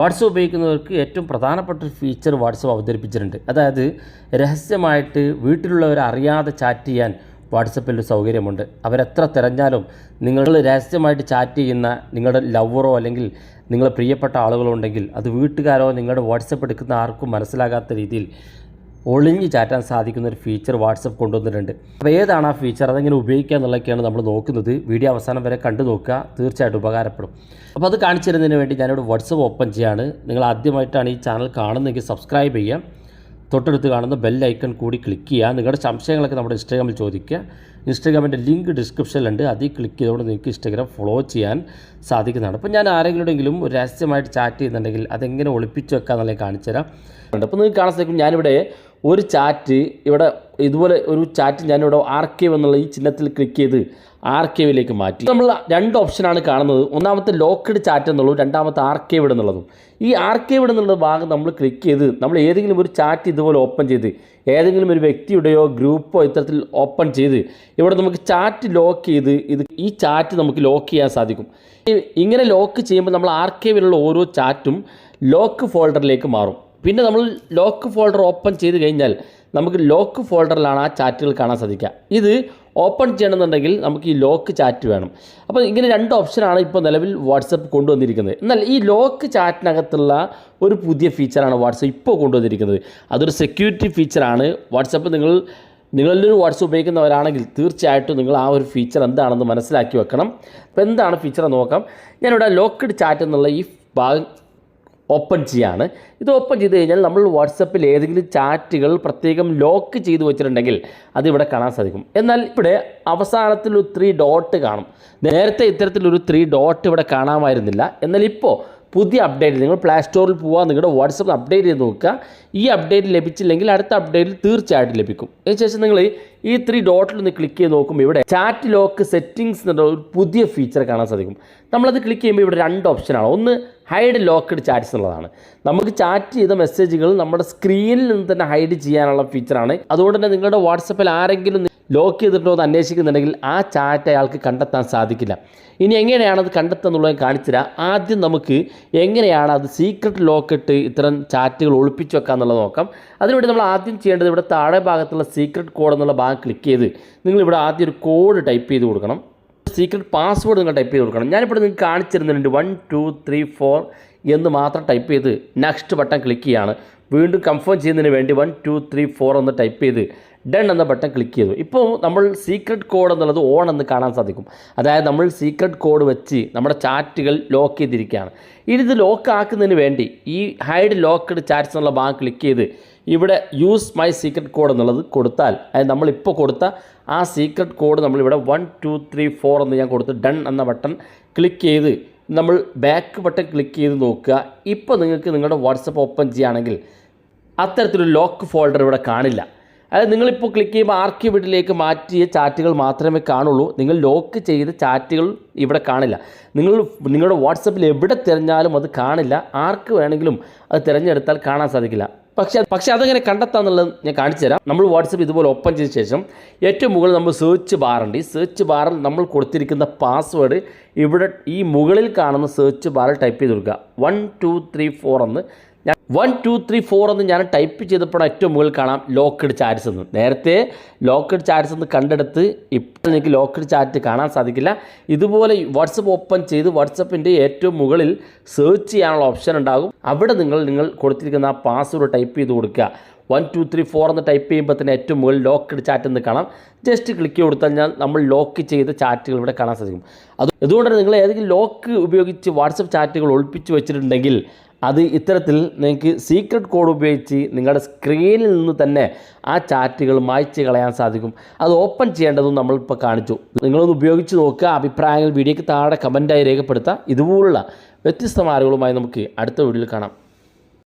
WhatsApp ഉപയോഗിക്കുന്നവർക്ക് ഏറ്റവും പ്രധാനപ്പെട്ട ഒരു ഫീച്ചർ വാട്സപ്പ് അവതരിപ്പിച്ചിട്ടുണ്ട്. അതായത് രഹസ്യമായിട്ട് വീട്ടിലുള്ളവർ അറിയാതെ ചാറ്റ് ചെയ്യാൻ വാട്സപ്പിൽ സൗകര്യമുണ്ട്. അവരെത്ര തിരഞ്ഞാലും നിങ്ങൾ രഹസ്യമായിട്ട് ചാറ്റ് ചെയ്യുന്ന നിങ്ങളുടെ ലവറോ അല്ലെങ്കിൽ നിങ്ങളെ പ്രിയപ്പെട്ട ആളുകളുണ്ടെങ്കിൽ അത് വീട്ടുകാരോ നിങ്ങളുടെ വാട്സപ്പ് എടുക്കുന്ന ആർക്കും മനസ്സിലാകാത്ത രീതിയിൽ ഒളിഞ്ഞ് ചാറ്റാൻ സാധിക്കുന്ന ഒരു ഫീച്ചർ വാട്സപ്പ് കൊണ്ടുവന്നിട്ടുണ്ട്. അപ്പോൾ ഏതാണ് ആ ഫീച്ചർ അതെങ്ങനെ ഉപയോഗിക്കുക എന്നുള്ളതൊക്കെയാണ് നമ്മൾ നോക്കുന്നത്. വീഡിയോ അവസാനം വരെ കണ്ടു നോക്കുക. തീർച്ചയായിട്ടും ഉപകാരപ്പെടും. അപ്പോൾ അത് കാണിച്ചു തരുന്നതിന് വേണ്ടി ഞാനിവിടെ വാട്സപ്പ് ഓപ്പൺ ചെയ്യാണ്. നിങ്ങൾ ആദ്യമായിട്ടാണ് ഈ ചാനൽ കാണുന്നതെങ്കിൽ സബ്സ്ക്രൈബ് ചെയ്യുക. തൊട്ടടുത്ത് കാണുന്ന ബെൽ ഐക്കൺ കൂടി ക്ലിക്ക് ചെയ്യുക. നിങ്ങളുടെ സംശയങ്ങളൊക്കെ നമ്മുടെ ഇൻസ്റ്റാഗ്രാമിൽ ചോദിക്കുക. ഇൻസ്റ്റാഗ്രാമിന്റെ ലിങ്ക് ഡിസ്ക്രിപ്ഷനിലുണ്ട്. അതിൽ ക്ലിക്ക് ചെയ്തുകൊണ്ട് നിങ്ങൾക്ക് ഇൻസ്റ്റഗ്രാം ഫോളോ ചെയ്യാൻ സാധിക്കുന്നതാണ്. അപ്പോൾ ഞാൻ ആരെങ്കിലുമെങ്കിലും ഒരു രഹസ്യമായിട്ട് ചാറ്റ് ചെയ്യുന്നുണ്ടെങ്കിൽ അതെങ്ങനെ ഒളിപ്പിച്ച് വെക്കുക എന്നുള്ളത് കാണിച്ചു തരാം. അപ്പോൾ നിങ്ങൾക്ക് കാണാൻ സാധിക്കും ഞാനിവിടെ ഒരു ചാറ്റ് ഇവിടെ ഇതുപോലെ ഒരു ചാറ്റ് ഞാനിവിടെ ആർക്കൈവ് എന്നുള്ള ഈ ചിഹ്നത്തിൽ ക്ലിക്ക് ചെയ്ത് ആർക്കൈവിലേക്ക് മാറ്റി. നമ്മൾ രണ്ട് ഓപ്ഷനാണ് കാണുന്നത്. ഒന്നാമത്തെ ലോക്കഡ് ചാറ്റ് എന്നുള്ളതും രണ്ടാമത്തെ ആർക്കൈവ് എന്നുള്ളതും. ഈ ആർക്കൈവ് എന്നുള്ള ഭാഗം നമ്മൾ ക്ലിക്ക് ചെയ്ത് നമ്മൾ ഏതെങ്കിലും ഒരു ചാറ്റ് ഇതുപോലെ ഓപ്പൺ ചെയ്ത് ഏതെങ്കിലും ഒരു വ്യക്തിയുടെയോ ഗ്രൂപ്പോ ഇത്തരത്തിൽ ഓപ്പൺ ചെയ്ത് ഇവിടെ നമുക്ക് ചാറ്റ് ലോക്ക് ചെയ്ത് ഇത് ഈ ചാറ്റ് നമുക്ക് ലോക്ക് ചെയ്യാൻ സാധിക്കും. ഇങ്ങനെ ലോക്ക് ചെയ്യുമ്പോൾ നമ്മൾ ആർക്കൈവിലുള്ള ഓരോ ചാറ്റും ലോക്ക് ഫോൾഡറിലേക്ക് മാറും. പിന്നെ നമ്മൾ ലോക്ക് ഫോൾഡർ ഓപ്പൺ ചെയ്ത് കഴിഞ്ഞാൽ നമുക്ക് ലോക്ക് ഫോൾഡറിലാണ് ആ ചാറ്റുകൾ കാണാൻ സാധിക്കുക. ഇത് ഓപ്പൺ ചെയ്യണമെന്നുണ്ടെങ്കിൽ നമുക്ക് ഈ ലോക്ക് ചാറ്റ് വേണം. അപ്പോൾ ഇങ്ങനെ രണ്ട് ഓപ്ഷനാണ് ഇപ്പോൾ നിലവിൽ വാട്സപ്പ് കൊണ്ടുവന്നിരിക്കുന്നത്. എന്നാൽ ഈ ലോക്ക് ചാറ്റിനകത്തുള്ള ഒരു പുതിയ ഫീച്ചറാണ് വാട്സപ്പ് ഇപ്പോൾ കൊണ്ടുവന്നിരിക്കുന്നത്. അതൊരു സെക്യൂരിറ്റി ഫീച്ചറാണ്. വാട്സപ്പ് നിങ്ങൾ നിങ്ങളിലൊരു വാട്സപ്പ് ഉപയോഗിക്കുന്നവരാണെങ്കിൽ തീർച്ചയായിട്ടും നിങ്ങൾ ആ ഒരു ഫീച്ചർ എന്താണെന്ന് മനസ്സിലാക്കി വെക്കണം. അപ്പോൾ എന്താണ് ഫീച്ചർ നോക്കാം. ഞാനിവിടെ ലോക്ക്ഡ് ചാറ്റ് എന്നുള്ള ഈ ഭാഗം ഓപ്പൺ ചെയ്യാണ് ഇത് ഓപ്പൺ ചെയ്ത് കഴിഞ്ഞാൽ നമ്മൾ വാട്സപ്പിൽ ഏതെങ്കിലും ചാറ്റുകൾ പ്രത്യേകം ലോക്ക് ചെയ്ത് വെച്ചിട്ടുണ്ടെങ്കിൽ അതിവിടെ കാണാൻ സാധിക്കും. എന്നാൽ ഇവിടെ അവസാനത്തിൽ ഒരു ത്രീ ഡോട്ട് കാണും. നേരത്തെ ഇത്തരത്തിലൊരു ത്രീ ഡോട്ട് ഇവിടെ കാണാമായിരുന്നില്ല. എന്നാൽ ഇപ്പോൾ പുതിയ അപ്ഡേറ്റ് നിങ്ങൾ പ്ലേ സ്റ്റോറിൽ പോവുക നിങ്ങളുടെ വാട്സപ്പ് അപ്ഡേറ്റ് ചെയ്ത് നോക്കുക. ഈ അപ്ഡേറ്റ് ലഭിച്ചില്ലെങ്കിൽ അടുത്ത അപ്ഡേറ്റിൽ തീർച്ചയായിട്ടും ലഭിക്കും. അതിനുശേഷം നിങ്ങൾ ഈ ത്രീ ഡോട്ടിൽ ഒന്ന് ക്ലിക്ക് ചെയ്ത് നോക്കുമ്പോൾ ഇവിടെ ചാറ്റ് ലോക്ക് സെറ്റിംഗ്സ് എന്നുള്ള ഒരു പുതിയ ഫീച്ചർ കാണാൻ സാധിക്കും. നമ്മളത് ക്ലിക്ക് ചെയ്യുമ്പോൾ ഇവിടെ രണ്ട് ഓപ്ഷനാണ് ഒന്ന് ഹൈഡ് ലോക്ക്ഡ് ചാറ്റ്സ് എന്നുള്ളതാണ്. നമുക്ക് ചാറ്റ് ചെയ്ത മെസ്സേജുകൾ നമ്മുടെ സ്ക്രീനിൽ നിന്ന് തന്നെ ഹൈഡ് ചെയ്യാനുള്ള ഫീച്ചറാണ് അതുകൊണ്ട് തന്നെ നിങ്ങളുടെ വാട്സപ്പിൽ ആരെങ്കിലും ലോക്ക് ചെയ്തിട്ടോ എന്ന് അന്വേഷിക്കുന്നുണ്ടെങ്കിൽ ആ ചാറ്റ് അയാൾക്ക് കണ്ടെത്താൻ സാധിക്കില്ല. ഇനി എങ്ങനെയാണ് അത് കണ്ടെത്തുന്നുള്ളത് കാണിച്ചു തരാം ആദ്യം നമുക്ക് എങ്ങനെയാണ് അത് സീക്രട്ട് ലോക്കിട്ട് ഇത്തരം ചാറ്റുകൾ ഒളിപ്പിച്ച് വെക്കുക എന്നുള്ളത് നോക്കാം. അതിനുവേണ്ടി നമ്മൾ ആദ്യം ചെയ്യേണ്ടത് ഇവിടെ താഴെ ഭാഗത്തുള്ള സീക്രട്ട് കോഡ് എന്നുള്ള ഭാഗം ക്ലിക്ക് ചെയ്ത് നിങ്ങളിവിടെ ആദ്യം ഒരു കോഡ് ടൈപ്പ് ചെയ്ത് കൊടുക്കണം. സീക്രട്ട് പാസ്വേഡ് നിങ്ങൾ ടൈപ്പ് ചെയ്ത് കൊടുക്കണം. ഞാനിപ്പോൾ നിങ്ങൾക്ക് കാണിച്ചിരുന്നുണ്ട് വൺ ടു ത്രീ ഫോർ എന്ന് മാത്രം ടൈപ്പ് ചെയ്ത് നെക്സ്റ്റ് ബട്ടൺ ക്ലിക്ക് ചെയ്യാണ്. വീണ്ടും കൺഫേം ചെയ്യുന്നതിന് വേണ്ടി വൺ ടു ത്രീ ഫോർ എന്ന് ടൈപ്പ് ചെയ്ത് ഡൺ എന്ന ബട്ടൺ ക്ലിക്ക് ചെയ്തു. ഇപ്പോൾ നമ്മൾ സീക്രട്ട് കോഡ് എന്നുള്ളത് ഓൺ എന്ന് കാണാൻ സാധിക്കും. അതായത് നമ്മൾ സീക്രട്ട് കോഡ് വെച്ച് നമ്മുടെ ചാറ്റുകൾ ലോക്ക് ചെയ്തിരിക്കുകയാണ്. ഇനി ഇത് ലോക്ക് ആക്കുന്നതിന് വേണ്ടി ഈ ഹൈഡ് ലോക്ക്ഡ് ചാറ്റ്സ് എന്നുള്ള ഭാഗം ക്ലിക്ക് ചെയ്ത് ഇവിടെ യൂസ് മൈ സീക്രട്ട് കോഡ് എന്നുള്ളത് കൊടുത്താൽ അതായത് നമ്മളിപ്പോൾ കൊടുത്ത ആ സീക്രട്ട് കോഡ് നമ്മളിവിടെ വൺ ടു ത്രീ ഫോർ എന്ന് ഞാൻ കൊടുത്ത് ഡൺ എന്ന ബട്ടൺ ക്ലിക്ക് ചെയ്ത് നമ്മൾ ബാക്ക് ബട്ടൺ ക്ലിക്ക് ചെയ്ത് നോക്കുക. ഇപ്പോൾ നിങ്ങൾക്ക് നിങ്ങളുടെ വാട്സപ്പ് ഓപ്പൺ ചെയ്യുകയാണെങ്കിൽ അത്തരത്തിലൊരു ലോക്ക് ഫോൾഡർ ഇവിടെ കാണില്ല. അതായത് നിങ്ങളിപ്പോൾ ക്ലിക്ക് ചെയ്യുമ്പോൾ ആർക്കിവിഡിലേക്ക് മാറ്റിയ ചാറ്റുകൾ മാത്രമേ കാണുള്ളൂ. നിങ്ങൾ ലോക്ക് ചെയ്ത ചാറ്റുകൾ ഇവിടെ കാണില്ല. നിങ്ങൾ നിങ്ങളുടെ വാട്സപ്പിൽ എവിടെ തിരഞ്ഞാലും അത് കാണില്ല. ആർക്ക് വേണമെങ്കിലും അത് തിരഞ്ഞെടുത്താൽ കാണാൻ സാധിക്കില്ല. പക്ഷേ പക്ഷേ അതെങ്ങനെ കണ്ടെത്താന്നുള്ളത് ഞാൻ കാണിച്ചു തരാം. നമ്മൾ വാട്സപ്പ് ഇതുപോലെ ഓപ്പൺ ചെയ്ത ശേഷം ഏറ്റവും മുകളിൽ നമ്മൾ സെർച്ച് ബാറുണ്ട് ഈ സെർച്ച് ബാറിൽ നമ്മൾ കൊടുത്തിരിക്കുന്ന പാസ്വേഡ് ഇവിടെ ഈ മുകളിൽ കാണുന്ന സെർച്ച് ബാറിൽ ടൈപ്പ് ചെയ്ത് കൊടുക്കുക. വൺ ടു ത്രീ ഫോർ എന്ന് ഞാൻ വൺ ടു ത്രീ ഫോർ എന്ന് ഞാൻ ടൈപ്പ് ചെയ്തപ്പോൾ ഏറ്റവും മുകളിൽ കാണാം ലോക്കഡ് ചാറ്റ്സ് എന്ന്. നേരത്തെ ലോക്കഡ് ചാറ്റ്സ് എന്ന് കണ്ടെടുത്ത് ഇപ്പോൾ എനിക്ക് ലോക്കഡ് ചാറ്റ് കാണാൻ സാധിക്കില്ല. ഇതുപോലെ വാട്സപ്പ് ഓപ്പൺ ചെയ്ത് വാട്സപ്പിന്റെ ഏറ്റവും മുകളിൽ സെർച്ച് ചെയ്യാനുള്ള ഓപ്ഷൻ ഉണ്ടാകും. അവിടെ നിങ്ങൾ നിങ്ങൾ കൊടുത്തിരിക്കുന്ന ആ പാസ്വേഡ് ടൈപ്പ് ചെയ്ത് കൊടുക്കുക. വൺ ടു ത്രീ ഫോർ എന്ന് ടൈപ്പ് ചെയ്യുമ്പോൾ തന്നെ ഏറ്റവും മുകളിൽ ലോക്ക്ഡ് ചാറ്റ് എന്ന് കാണാം. ജസ്റ്റ് ക്ലിക്ക് കൊടുത്താൽ ഞാൻ നമ്മൾ ലോക്ക് ചെയ്ത ചാറ്റുകൾ ഇവിടെ കാണാൻ സാധിക്കും. അത് അതുകൊണ്ട് തന്നെ നിങ്ങൾ ഏതെങ്കിലും ലോക്ക് ഉപയോഗിച്ച് വാട്സപ്പ് ചാറ്റുകൾ ഒളിപ്പിച്ച് വെച്ചിട്ടുണ്ടെങ്കിൽ അത് ഇത്തരത്തിൽ നിങ്ങൾക്ക് സീക്രട്ട് കോഡ് ഉപയോഗിച്ച് നിങ്ങളുടെ സ്ക്രീനിൽ നിന്ന് തന്നെ ആ ചാറ്റുകൾ മായ്ച്ച് കളയാൻ സാധിക്കും. അത് ഓപ്പൺ ചെയ്യേണ്ടതും നമ്മളിപ്പോൾ കാണിച്ചു. നിങ്ങളൊന്ന് ഉപയോഗിച്ച് നോക്കുക. അഭിപ്രായങ്ങൾ വീഡിയോയ്ക്ക് താഴെ കമന്റായി രേഖപ്പെടുത്തുക ഇതുപോലുള്ള വ്യത്യസ്ത മാർഗങ്ങളുമായി നമുക്ക് അടുത്ത വീഡിയോയിൽ കാണാം.